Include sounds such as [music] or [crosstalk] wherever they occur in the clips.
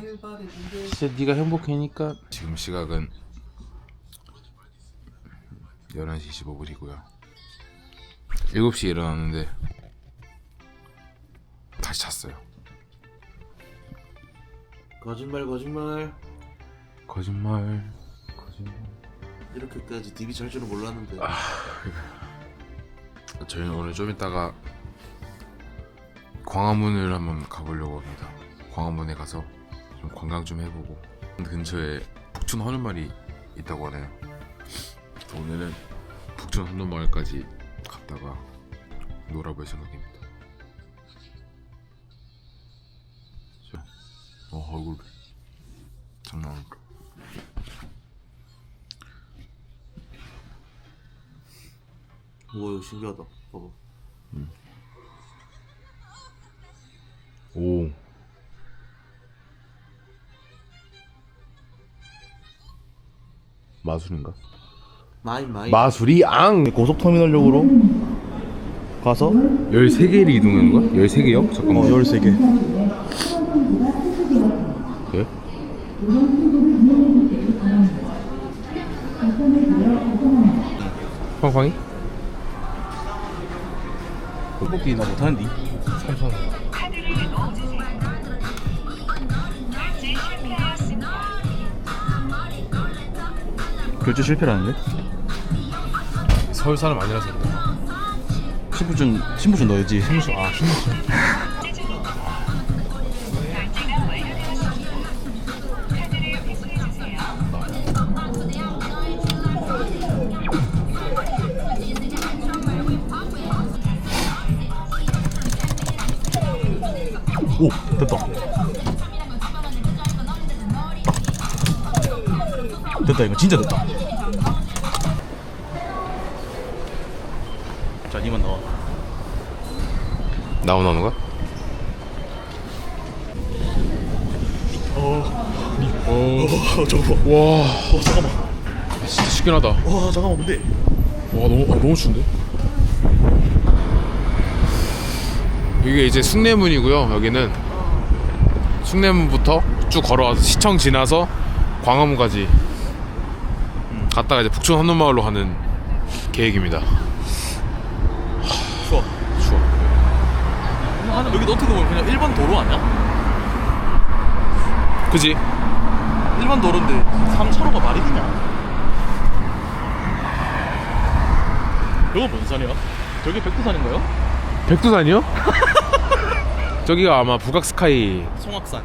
진짜 네가 행복하니까 지금 시각은 11시 15분이고요. 7시에 일어났는데 다시 잤어요. 거짓말 거짓말. 거짓말 거짓말. 이렇게까지 DB 잘 줄은 몰랐는데. 저희는 오늘 좀 이따가 광화문을 한번 가보려고 합니다. 광화문에 가서 좀 관광 좀 해보고 근처에 북촌 한옥마을이 있다고 하네요. 오늘은 북촌 한옥마을까지 갔다가 놀아볼 생각입니다. 자, 어 얼굴 장난 아니다. 우와 이거 신기하다 봐봐 오. 마술인가? 마이 마이 마술이 앙! 고속터미널역으로 가서 13개를 이동하는 거야? 13개요? 어, 잠깐만 13개 그래? 팡팡이? 떡볶이 나 못하는데 삼성 결제 실패라는데? 서울 사람 아니라서 그래 신분증 신분증 넣어야지? 신무수 아 신무수. 오 됐다 됐다 이거. 진짜 됐다. 자 니만 나오 나오는 거야? 어 저거 봐. 와. 어 잠깐만. 진짜 시원하다. 와 와 잠깐만 근데. 너무 아, 너무 추운데? 이게 이제 숭례문이고요 여기는. 숭례문부터 쭉 걸어와서 시청 지나서 광화문까지 갔다가 이제 북촌 한옥마을로 가는 계획입니다 추워 추워 하는 여기도 어떻게 보면 그냥 일반 도로 아니야? 그지? 일반 도로인데 3차로가 말이 되냐? 이거 뭔 산이야? 저기 백두산인가요? 백두산이요? [laughs] 저기가 아마 북악스카이 송악산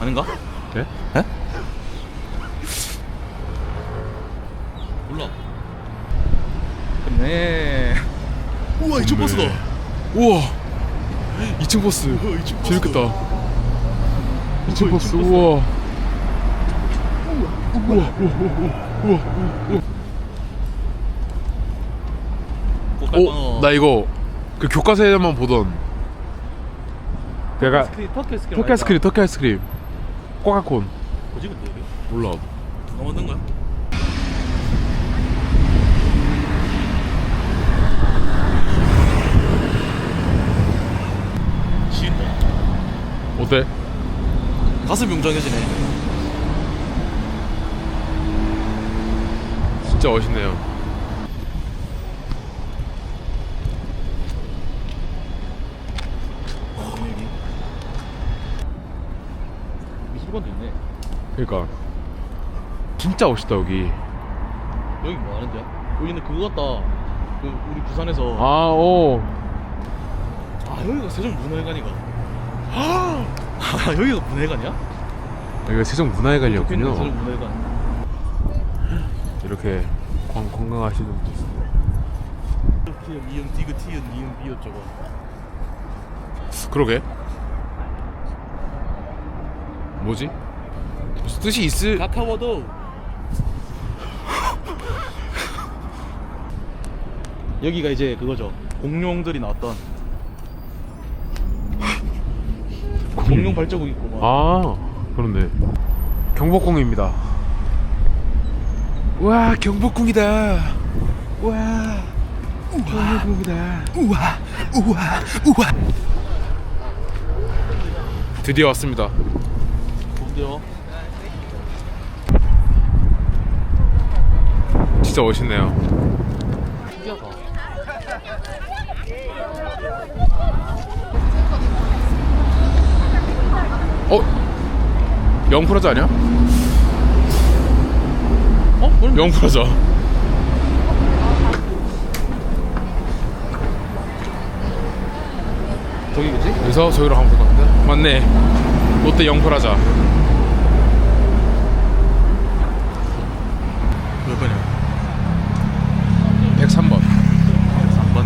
아닌가? 네? 에? 몰라 네. 우와 이쪽 버스다. 우와. 2층 버스. 이층 재밌겠다. 2층 버스. 우와. 오, 나 이거 그 교과서에만 보던. 내가 터키 아이스크림 터키 아이스크림, 터키 아이스크림, 꼬카콘. 뭐지 근데 이게? 몰라. 누가 만든 거야? 지린다 어때? 가슴이 웅장해지네 진짜 멋있네요. 여기 미술관도 있네 그러니까 진짜 멋있다 여기. 여기 뭐 하는 데야? 여기는 그거 같다 그 우리 부산에서 아, 아, 오. 여기가 세종문화회관이가 아 여기가 문화회관이야? 여기가 세종 문화회관이었군요. 세종문화회관 이렇게 관, 관광하시는 분들 있습니다. 티은 이응 디귿 티은 이응 비읍 저거 그러게. 뭐지? 무슨 뜻이 있을? 카카오도 [laughs] 여기가 이제 그거죠 공룡들이 나왔던 공룡 발자국 있고 막 아, 그런데 경복궁입니다. 와, 경복궁이다. 와, 경복궁이다. 우와 우와 우와 드디어 왔습니다. 좋은데요? 진짜 멋있네요. 신기하다. 어? 영프라자 아니야? 어? 그럼 영프라자. 저기겠지? 그래서 저기로 가면 될 것 같은데? 맞네. 롯데 영프라자. 몇 번이야? 103번. 3번.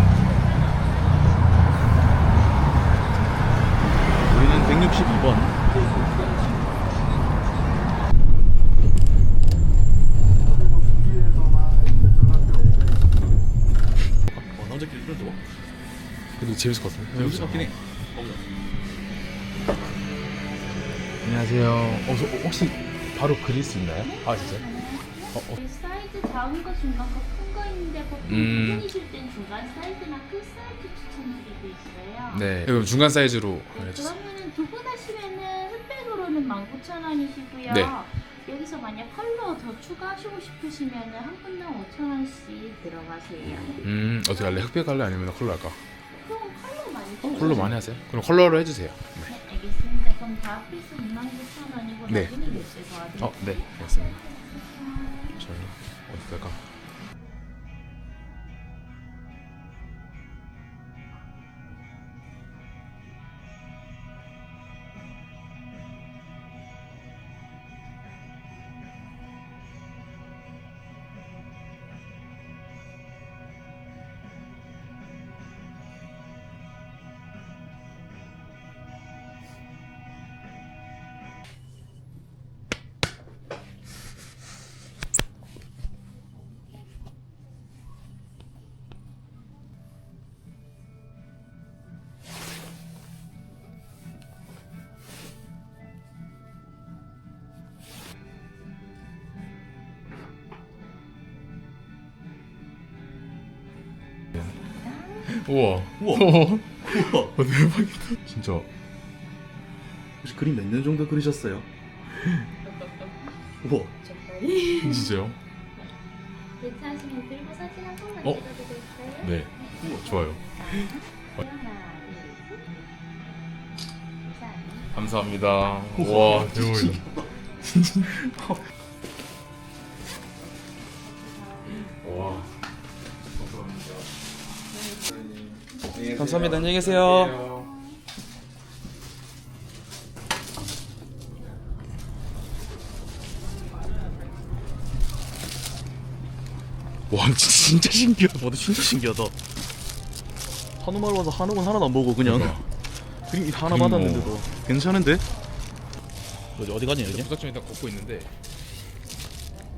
우리는 162번. 재밌을 것 같은데? 여기서 같긴 해. 안녕하세요. 어, 저, 어, 혹시 바로 그릴 수 있나요? 아 진짜? 네, 사이즈 작은 거, 중간 거, 큰 거 있는데 보통 음. 분이실 땐 중간 사이즈나 큰 사이즈 추천드리고 있어요. 네. 그럼 중간 사이즈로 해주세요. 그러면은 두 분 하시면은 흑백으로는 19,000원이시고요. 네. 여기서 만약 컬러 더 추가하시고 싶으시면은 한 분당 5,000원씩 들어가세요. 음 어떻게 할래? 흑백 할래 아니면 컬러 할까? 그럼 컬러 많이 컬러 많이 하세요? 그럼 컬러로 해주세요. 네, 알겠습니다. 그럼 다 합해서 29,000원이고 네. 나중에 결제 도와드릴게요. 어, 네, 알겠습니다. 저희 어디 갈까? 우와, 우와. 우와, 대박이다. 진짜. 혹시 그림 몇 년 정도 그리셨어요? 우와. 진짜요? 괜찮으시면 들고 사진 한 번만 어? 찍어도 될까요? 네, 좋아요. 하나, 둘, 셋. 감사합니다. 감사합니다. 와, 대박이다. [laughs] 와. 감사합니다. 안녕히 계세요. 와, 진짜 신기하다. 와도 진짜 신기하다. 한우마을 와서 한우는 하나도 안 보고 그냥 그림 하나 그림 받았는데도 괜찮은데? 어디 어디 가냐 여기? 좀 일단 걷고 있는데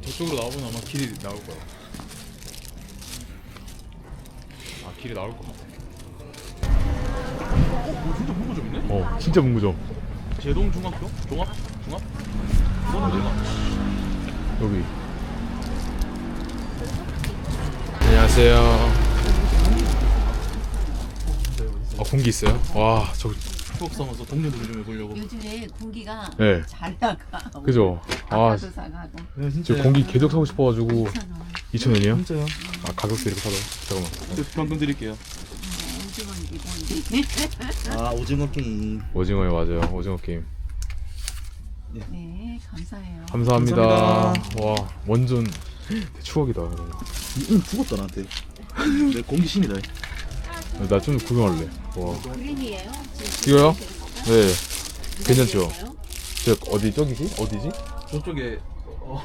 저쪽으로 나오면 아마 길이 나올 거야. 아, 길이 나올 것 같아. 진짜 문구점이네? 어, 진짜 문구점. 제동 중학교? 종합? 중합? 이거는 내가 여기. 안녕하세요. 아 공기 있어요? 와, 저 추억 삼아서 동료들 좀 해보려고. 요즘에 공기가 네. 잘 나가. 그죠? [laughs] 아, 아까도 사가고. 네 진짜. 저 공기 계속 사고 싶어가지고 2,000원. 2천 원이요? 진짜요? 아 가격도 이렇게 사도 잠깐만. 방금 드릴게요. 오징어 기본이. 아 오징어 게임. 오징어요 맞아요. 오징어 게임. 네, 감사해요. 감사합니다. 감사합니다. 와 완전 추억이다. 응 죽었다 나한테. 내 공기 신이다. 나 좀 구경할래. 와? 이거요? 네. 괜찮죠? 저 어디 저기지? 어디지? 저쪽에 어,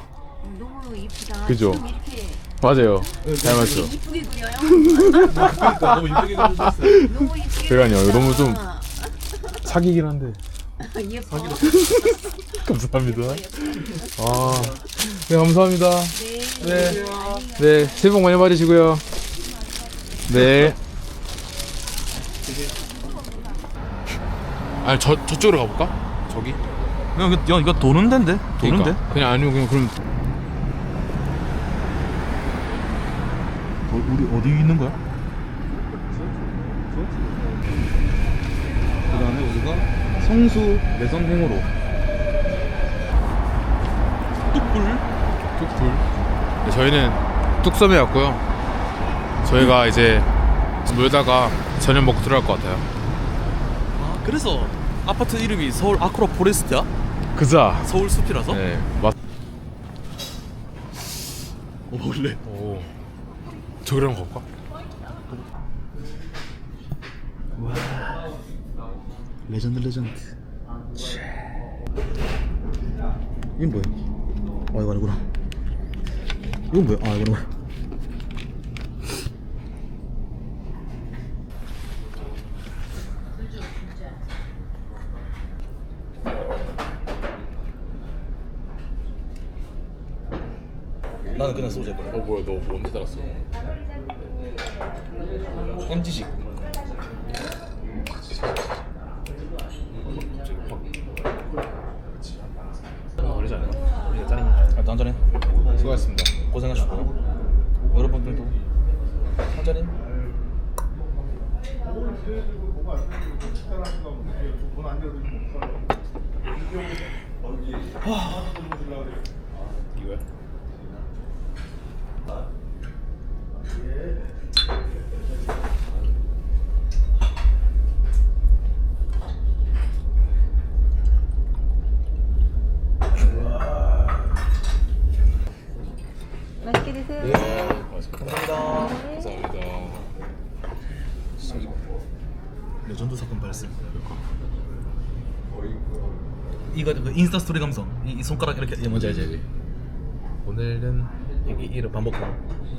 너무 이쁘다. 그죠? 지금 이렇게 맞아요. 잘 맞죠? 이쁘게 그려요? 그러니까 너무 이쁘게 그려주셨어요. 너무 이쁘게. 아니요. 너무 좀. [laughs] 사기긴 한데. 예뻐. [laughs] 감사합니다. 아, 네 감사합니다. 네. 네. 네, 새해 복 많이 받으시고요. 네. 아니 저 저쪽으로 가볼까? 저기? 그냥 이거, 야 이거 도는 데인데? 도는 데? 그러니까. 그냥 아니면 그냥 그럼 어, 우리 어디 있는 거야? 그 다음에 우리가 성수 내선행으로 뚝불 뚝불. 네, 저희는 뚝섬에 왔고요. 저희가 이제 놀다가 저녁 먹고 들어갈 것 같아요. 아 그래서 아파트 이름이 서울 아크로 포레스트야? 그자. 서울 숲이라서? 네. 맞. 어 원래 오. 저기랑 갈까? 레전드 레전드 이건 뭐야? 아 이거 아니구나 이건 뭐야? 아 이거구나 나는 그냥 소주 해버려. 어 뭐야 너 언제 달았어? MG식. 짜는 아, 한잔해. 수고하셨습니다. 고생하셨고요 여러분들도 한잔해. 이거야? 맛있게 드세요. 감사합니다 감사합니다. 레전드 사건 발생 이거 그 인스타 스토리 감성. 이, 이 손가락 이렇게. 이 뭔지 알지? 오늘은 이, 이, 이를 반복하고 이